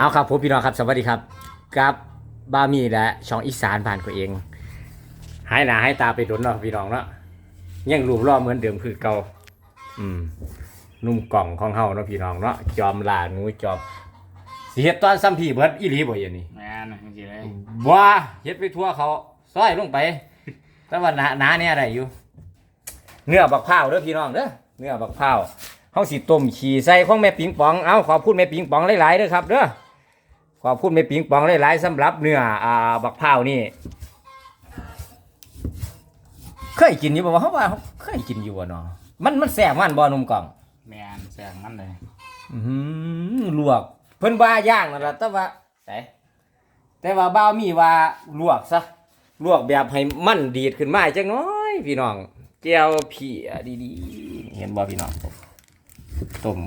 เอาครับผมพี่น้องครับ สวัสดีครับกับบามีและช่องอีสานผ่านตัวเอง หายหน้าหายตาไปโดนเนาะพี่น้องเนาะยังรูปร่อเหมือนเดิมคือเก่าอืมนุ่มกล่องของเฮาเนาะพี่น้องเนาะจอมลาหนูจอมสิเฮ็ดตอนซ้ำพี่เบิดอีหลีบ่อย่างนี้แม่นจริงๆเลยว่าเฮ็ดไปทั่วเขาซอยลงไป แต่ว่าหนาหนาเนี่ยได้อยู่ เนื้อบักพร้าวเด้อพี่น้องเด้อเนื้อบักพร้าวเฮาสิต้มขี้ใส่ของแม่ปิงปอง เอาขอบคุณแม่ปิงปองหลายๆเด้อครับเด้อ ขอบคุณแม่ปิงปองหลายๆสำหรับเนื้ออ่าบักพร้าวนี่ เคยกินอยู่บ่ว่าเฮาว่าเคยกินอยู่บ่เนาะมันมันแซ่บมันบ่หนุ่มกล่อง แม่นแสงมันเลยอือหือลวก เพิ่นว่าย่างนั่นล่ะแต่ว่าแต่แต่ว่าบ่าวมีว่าลวกซะลวกแบบให้มันดีดขึ้นมาจักหน้อยพี่น้องแก้วเพียดีๆเห็นบ่พี่น้องผมต้ม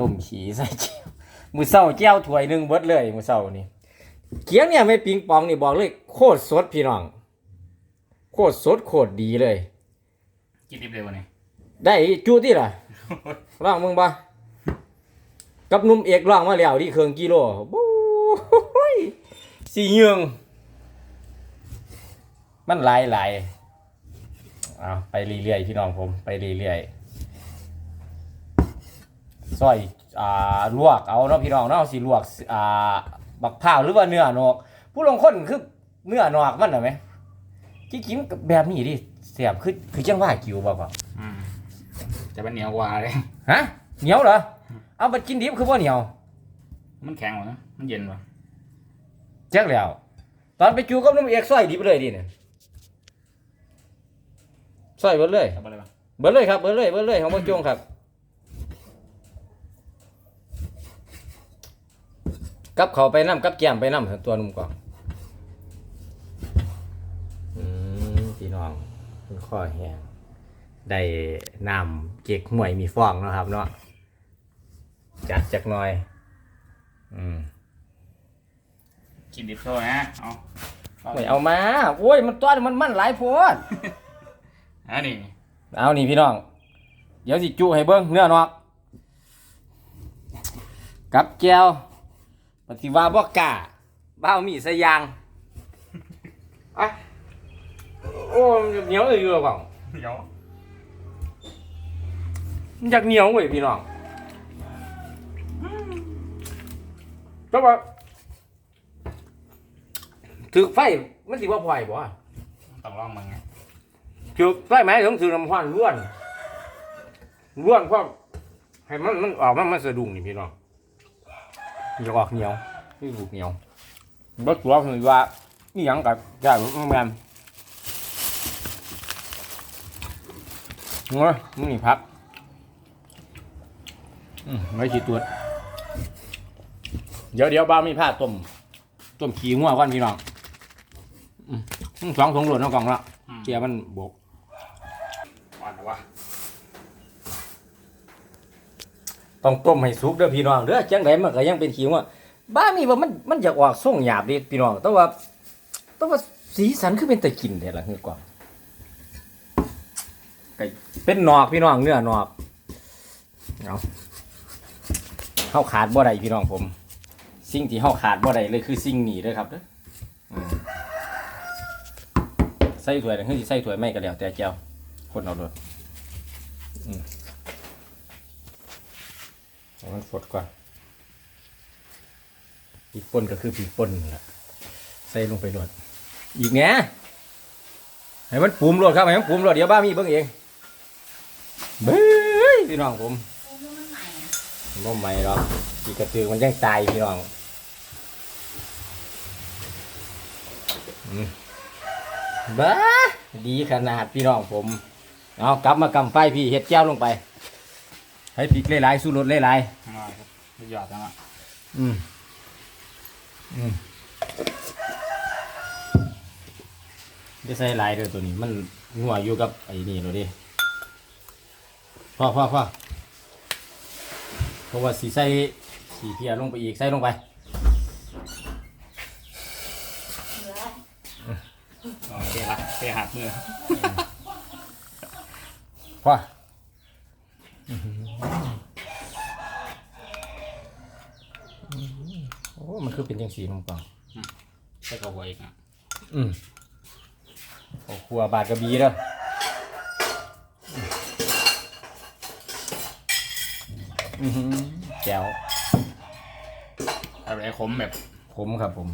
ต้มขี้ใส่แก้ว มื้อเช้าแก้วถ้วยหนึงเบิดเลยมื้อเช้านี่เกี๊ยวเนี่ยไม่ปิงปองนี่บอกเลย โคตรสดพี่น้อง โคตรสดโคตรดีเลย กินดิบเลยวันนี้ได้จูที่ล่ะลองมึงบ่กับหนุ่มเอกลองมาแล้วที่เครื่องกิโลบู๊ยสีเหยืองมันหลายหลายเอาไปเรื่อยๆพี่น้องผม ไปเรื่อยๆซอย อ่าลวกเอาเนาะพี่น้องเนาะสิลวกอ่าบักพร้าวหรือว่าเนื้อนอก ผู้ลางคนคือเนื้อนอกมันน่ะไหมที่กินแบบนี้ดิเสียบคือคือจังว่ากิวบ่พ่ออืมจะเป็นเหนียวกว่าเลยฮะเหนียวเหรอเอาไปกินดิบคือว่าเหนียว มันแข็งกว่านะมันเย็นกว่าแจ็คแล้ว ตอนไปจูกับน้ำเอกซอยดิบเลยดิเนี่ยซอยเบิดเลยจับอะไรบ้าง เบิดเลยครับ เบิดเลย เบิดเลยของพ่อจงครับ กับเขาไปน้ำกับแก้มไปน้ำตัวหนุ่มก่อนอืมพี่น้องมันข้อแห้งได้น้ำเก๊กหวยมีฟองเนาะครับเนาะจัดจักหน่อย อืมกินดิบโซ่นะเอาไม่เอามาโอ้ยมันตัวมันมันหลายโพดอันนี้เอานี่พี่น้อง เดี๋ยวสิจุให้เบิ้งเนื้อนอกกับแก้ว ปฏิวาบอกกล้าบ้าวมีสยางอะโอ้มันเหนียวเลยอยู่หรือเปล่าเหนียวมันอยากเหนียวเว้ยพี่น้องแต่ว่าถือไฟมันสิว่าพลอยบ่ต้องลองมึงไงถือไฟไหมต้องถือน้ำพันล้วนล้วนเพราะให้มันมันออกมันมันสะดุ้งนี่พี่น้อง อย่าออกเหนียวนี่ลูกเหนียวบ่ตัวคือว่านี่ยังกับได้แม่นงัวมึงนี่พักอืมไม่ขีดตัวเดี๋ยวเดี๋ยวบ้าวมีผ้าต้มต้มขี้งัวก่อนพี่น้องอืมสองถุงหลวดน้องกล่องละอืมเกียร์มันบก อ่อนแต่ว่า ต้องต้มให้สุกเด้อพี่น้องเด้อจังไดมันก็ยังเป็นขี้งัวบ้ามีว่ามันมันอยากออกส่งหยาบดิพี่น้องแต่ว่าแต่ว่าสีสันคือเป็นตะกินเด้ล่ะคือกว่าเป็นนอกพี่น้องเนื้อนอกเอาเฮาขาดบ่ได้พี่น้องผม สิ่งที่เฮาขาดบ่ได้เลยคือสิ่งนี้เด้อครับเด้อใส่ถ้วยนั่นคือสิใส่ถ้วยไม่ก็แล้วแต่แก้วคนเอาโดด อืมเอามันฟดก่อนปีกป่นก็คือปีป่นล่ะใส่ลงไปโดดอีกแหน่ให้มันปุ่มโลดครับให้มันปุ่มโลดเดี๋ยวบ้ามีเบิ่งเองเบ้ยพี่น้องผมบ่ใหม่หรอกปีกระตือมันยังตายพี่น้องอืมบ้าดีขนาดพี่น้องผมเอากลับมากำไฟพี่เห็ดแก้วลงไป ให้พริกหลายๆสู้รสหลายอร่อยครับสุดยอดจังอะๆอืมอืมจะใส่หลายเด้อตัวนี้ มันหัวอยู่กับไอ้นี่เลยดิพ่อพ่อพ่อเพราะว่าสีใส่สีเพียลงไปอีกใส่ลงไป โอเคละเทหักมือพ่อ อ้มันคือเป็นจังสีนมปังใส่ข้าวหัวอีกอะอืมโอ้ครัวบาดกระบีเด้ออือหือแจ๋วเอาไปขมแบบขมครับผม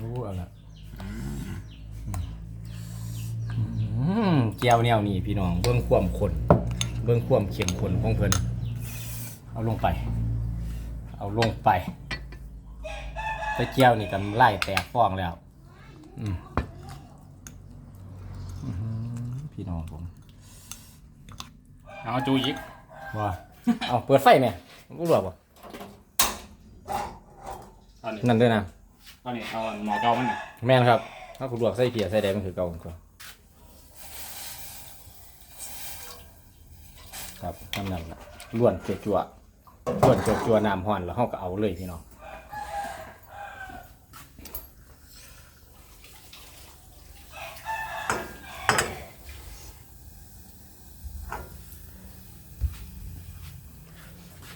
รู้เอะไรแก้วแนวนี้พี่น้อง เบื้องความข้นเบื้องความเข้มข้นของเพิ่น เอาลงไป เอาลงไปตะเกียวนี่กันไล่แตกฟองแล้ว อืมอื้อหือพี่น้องผม เอาจูยิกว่าเอาเปิดไฟไหมกูหลวกบ่ตอนนี้นั่นด้วยนะตอนนี้เอาหมอเกามันน่ะแม่นครับ ถ้ากูลวกใส่เพียใส่แดงมันคือเก่าก็ครับทำนั่นละล้วนจั่วจั่ว ๆล้วนจั่วจั่วๆน้ำห่อนแล้วเขาก็เอาเลยพี่น้อง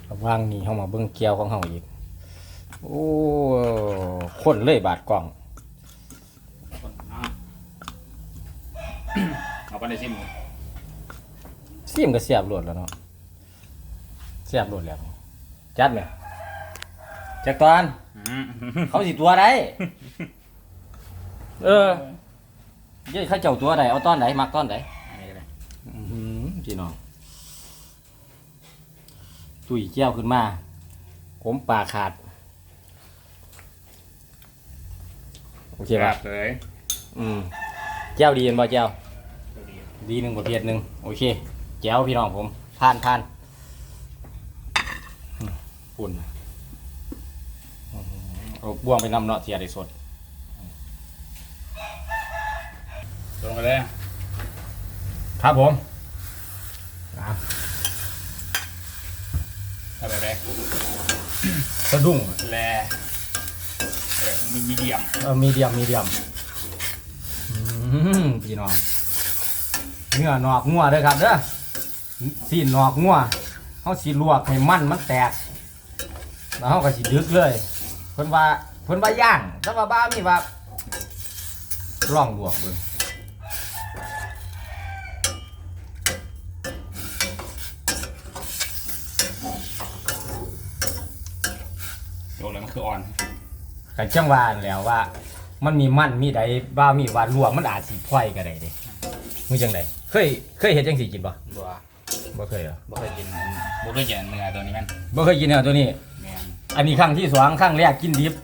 ระว่างนี้เข้ามาเบิ้งเกียวของเขาอีก โอ้คนเลยบาดกล่องเอาเอาไปในซิมซิมก็เสียบรวดแล้วเนาะเสียบรวดแล้ว จัดไหมจักตอนอืมเขาสิตัวได้เออเย้ยเขาเจ้าตัวใดเอาตอนไหนมักตอนไหนอันนี้ก็ได้พี่น้องตุยเจ้าขึ้นมาผมปากขาด โอเคคป่ะรับเลยอืมเจ้าดีเป็นบ่เจ้าตัวดีดีหนึ่งประเภทหนึ่งโอเคแจ๋วพี่น้องผมผ่านผ่านอืม ปุ่นอื้อหือเอาบ่วงไปนำเนาะเสียได้สดลงไปเลยครับผมเอาไปเลยสะดุ้งแลเออมีมีเดียมเออมีเดียมมีเดียมพี่น้องเนื้อนอกงัวเด้อครับเด้อสีนอกงัวเขาสีลวกให้มันมันแตก แล้วเขาก็สิดึกเลยเพิ่นว่าเพิ่นว่าย่างแต่ว่าบ้ามีว่าล่องลวกเบิ่งโยนเลยมันคืออ่อนกันจังหวานั่นแหล้วว่า มันมีมันมีใดบ้ามีว่าลวกมันอาจสิพลอยก็ได้เด้มึงจังไดเคยเคยเฮ็ดจังสิกินบ่บัวบ่เคยเหรอบ่เคยกินบ่เคยกินเนื้อตัวนี้มันบ่เคยกินแนวตัวนี้แมน อันนี้ครั้งที่สองครั้งแรกกินดิบ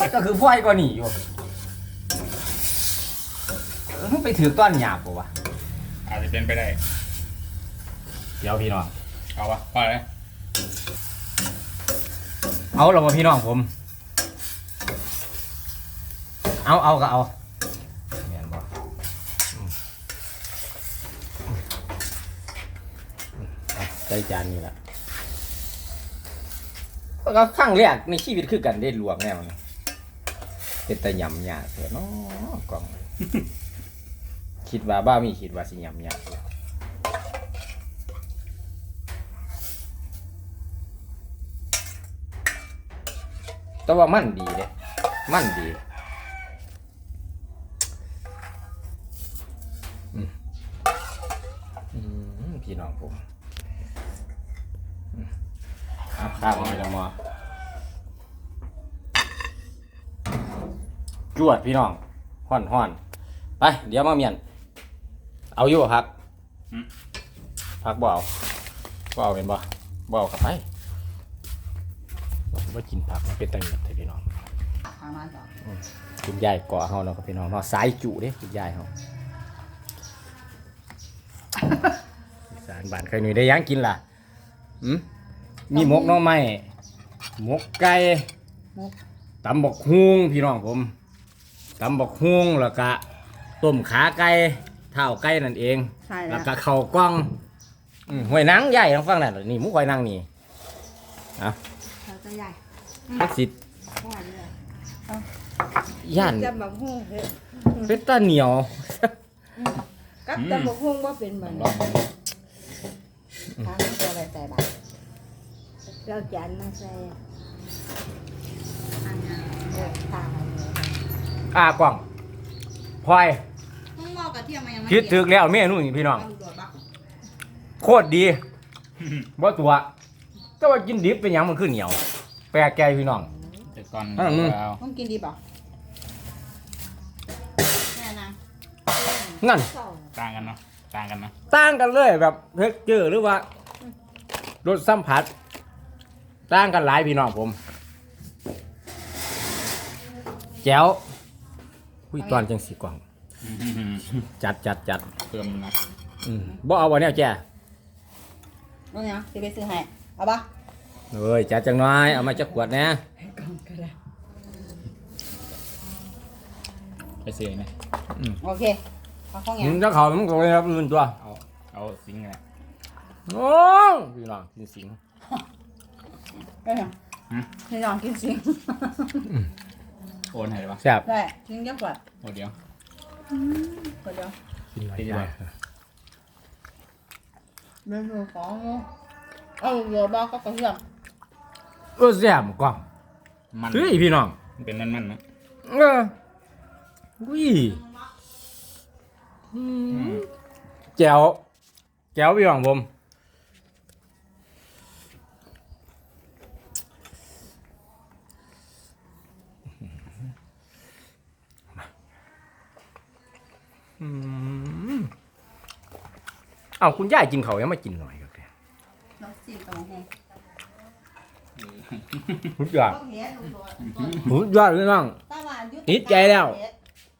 มันก็คือพลอยกว่านี่อยู่เออมันไปถือต้อนหยาบกว่าวะอาจจะเป็นไปได้ เดี๋ยวพี่น้อง เอาวะพอเลยเอาเรามาพี่น้องผม เอาเอาก็เอาแม่นบ่อืมเอาใส่จานนี่แหละ ก็ครั้งแรกในชีวิตคือกันได้ลวกแนวนี้เป็นตะยำยากเสียเนาะกล่อง คิดว่าบ้ามีคิดว่าสิยำยากเลยแต่ว่ามันดีเด้มันดีอืมอืมพี่น้องผมอืม เอาข้าวมาแล้วมาจวดพี่น้องห่อนห่อนไป เดี๋ยวมาเมียน เอาอยู่บ่พักพักบ่เอาบ่เอาเป็นบ่บ่เอากลับไปว่ากินผักมันเป็นตังเงียบแต่พี่น้องทางมาต่อคุณยายเกาะเฮาเนาะครับพี่น้องเนาะสายจุเด้คุณยายเฮาอีสารบ้านเคยหนุ่ยได้หยังกินล่ะหืม มีหมกหน่อไม้หมกไก่มุกตำบักฮุงพี่น้องผมตำบักฮุงแล้วก็ต้มขาไก่เท้าไก่นั่นเอง ใช่แล้แล้ววก็เข่าวกล้องอืมหวยหนังใหญ่ทั้งฟังนั่นนี่หมุกหวยหนังนี่เขาจะใหญ่มันสิพ่อเนี่ยย่านจะแบบหุ้งเถอะเป็นตาเหนียว กับอืมจะแบบหุ้งว่าเป็นเหมือนลองทางตัวอะไรใส่บาตร เราจานมาใส่อันนั้นเออตามมาเลยอ่ากล่องพลอยมึงมอกระเทียมมันยังไม่คิดถึกแล้วเมนูนี่พี่น้องเอาดูดบักโคตรดีบ่ตัวแต่ว่ากินดิบเป็นหยังมันคือเหนียว แปลกแกพี่น้องเดี๋ยวก่อนอะมึงเอามึงกินดีป่ะแม่นะนั่น สองต่างกันเนาะต่างกันเนาะต่างกันเลยแบบเท็กเจอร์หรือว่า รสสัมผัส ต่างกันหลายพี่น้องผม แจ๋วคุยตอนจังสีกล่อง จัดจัดจัดเพิ่มนะอืมบ่เอาวันนี้แจ้เอาเนี่ยจะไปซื้อให้ เอาปะเอ้ยจัดจังน้อยเอามาจักขวดนะกล่องก็ได้ไปเสียไหมโอเคเอาข้องมึยังงจะเขามึงก็เลยครับอื่นตัว เอา เอาซิงค์ไงโอ้พี่น้องกินสิง เอ้ยให้ลองกินสิโอนให้ได้ปะแซ่บได้กินเยอะกว่าโอนเดียว กว่าเดียวกินหน่อยกินดีกว่าเมนูของเอาเรือบ้าก็กระเทียมเออแซ่บกล่องมันเฮ้ยพี่น้องมันเป็นมันๆนะเอออุ้ยอืมแจ๋วแจ๋วพี่น้องผม เอาคุณย่ากินเขาวยังมากินหน่อยครับแกน้องซีตรงนี้สุดยอดก็เห็นดูดูสุดยอดพี่น้อง ตาหวานยุตินิดใจแล้ว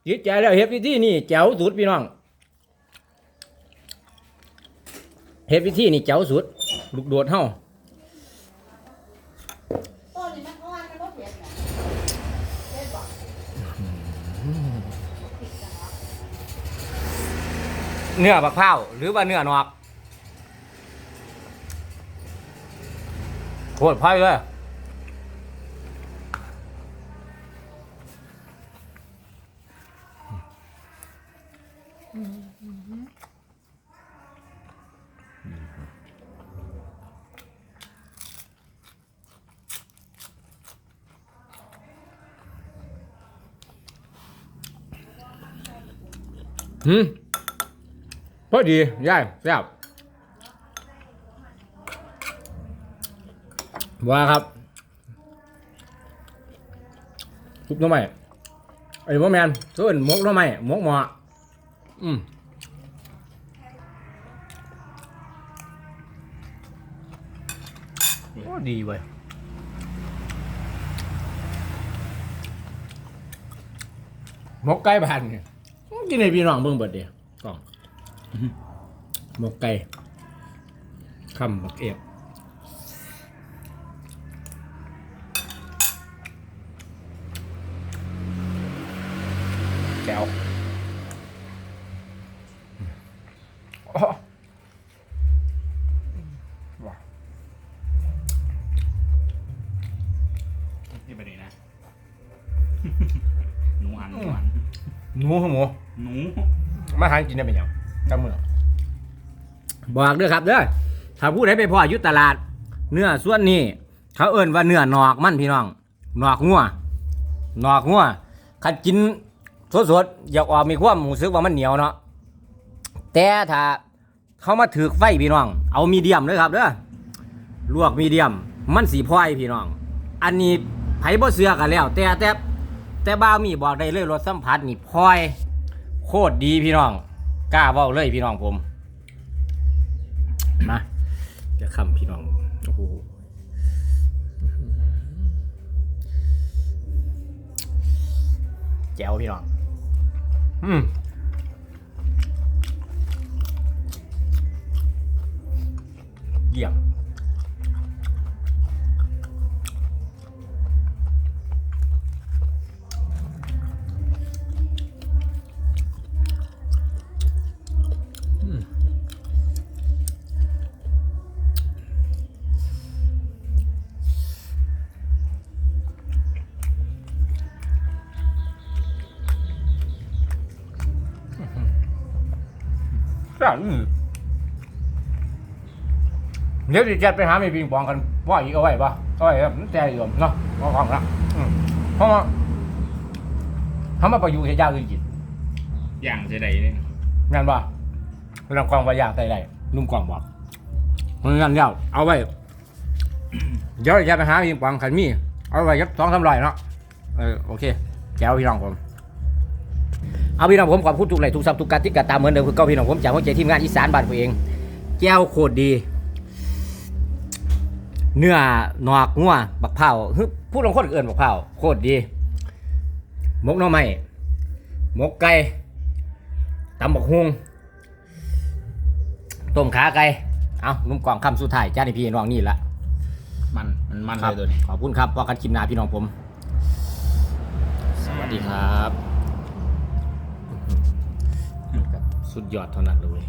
จิตใจแล้วเฮ็ดพิธีนี่แจ๋วสุดพี่น้องเฮ็ดพิธีนี่แจ๋วสุด ลูกโดดเฮา ต้นนี้มันอ่อนมันก็เผ็ดนะเผ็ดบ่ เนื้อบักพร้าหรือว่าเนื้อนอกโคตรไพ่เลยหืม พอดียายแซ่บว่าครับทุบน้ำใหม่ไอ้บ่แมนส่วนมกน้ำใหม่มกหมออืมโอ้ดีเว้ยมกไก่บ้านเนี่ยกินให้พี่น้องเบิ่งเบิดเดียวกล่อง หมกไก่คำบักเอียบแก้วอ๋อว้าที่ประเด็นนะ หนูหันหนูหันหนูหมูหนู มาหากินได้เป็นหยัง จำมือบอกเด้อครับเด้อถ้าผู้ใดไปพ่ออยู่ตลาด เนื้อส่วนนี้ เขาเอิ้นว่าเนื้อหนอกมันพี่น้องหนอกงัวนอกงัวคันกินสดๆอยากออกมีความรู้สึกว่ามันเหนียวเนาะแต่ถ้าเขามาถือไฟพี่น้อง เอามีเดียมเลยครับเด้อลวกมีเดียม มันสีพลอยพี่น้อง อันนี้ไผบ่เสือกันแล้ว แต่แต่แต่บ้ามีบอกได้เลยรสสัมผัสนี่พลอย โคตรดีพี่น้อง กล้าเว้าเลยพี่น้องผม มาจะคำพี่น้องโอ้โหแจ๋วพี่น้อง อืมเยี่ยม เดี๋ยวจะจัดไปหาไม่ปิงปองกันว่าอีกเอาไว้ปะเอาไว้ครับแต่อยู่เนาะก็ของละอืมเพราะว่าทำมาประยุกต์เหตุยากคือกินย่างจะได้เลยงานว่าเรื่องกองว่ายากได้ได้นุ่มกองบอกเพราะงั้นเดี๋ยวเอาไว้เดี๋ยวจะไปหาปิงปองขันมีเอาไว้ยักสองสามร้อยเนาะเออโอเคแก้วพี่น้องผมเอาพี่น้องผมขอบคุณทุกไลค์ทุกซับทุกการติดตามเหมือนเดิมคือเก้าพี่น้องผมจากหัวใจทีมงานอีสานบ้านผมเองแก้วโคตรดี เนื้อหนอกงัวบักเผาฮึพูดลงคนเอื่นบักเผาโคตรดีหมกหน่อไม้หมกไก่ตำบักฮุงต้มขาไก่เอานุ่มกล่องคำสุดท้ายจ้าในพี่น้องนี่ละมันมันมันคเลรับยตัวนี้ขอบคุณครับพอกันคลิปหน้าพี่น้องผม สวัสดีครับ สุดยอดเท่านั้นเลย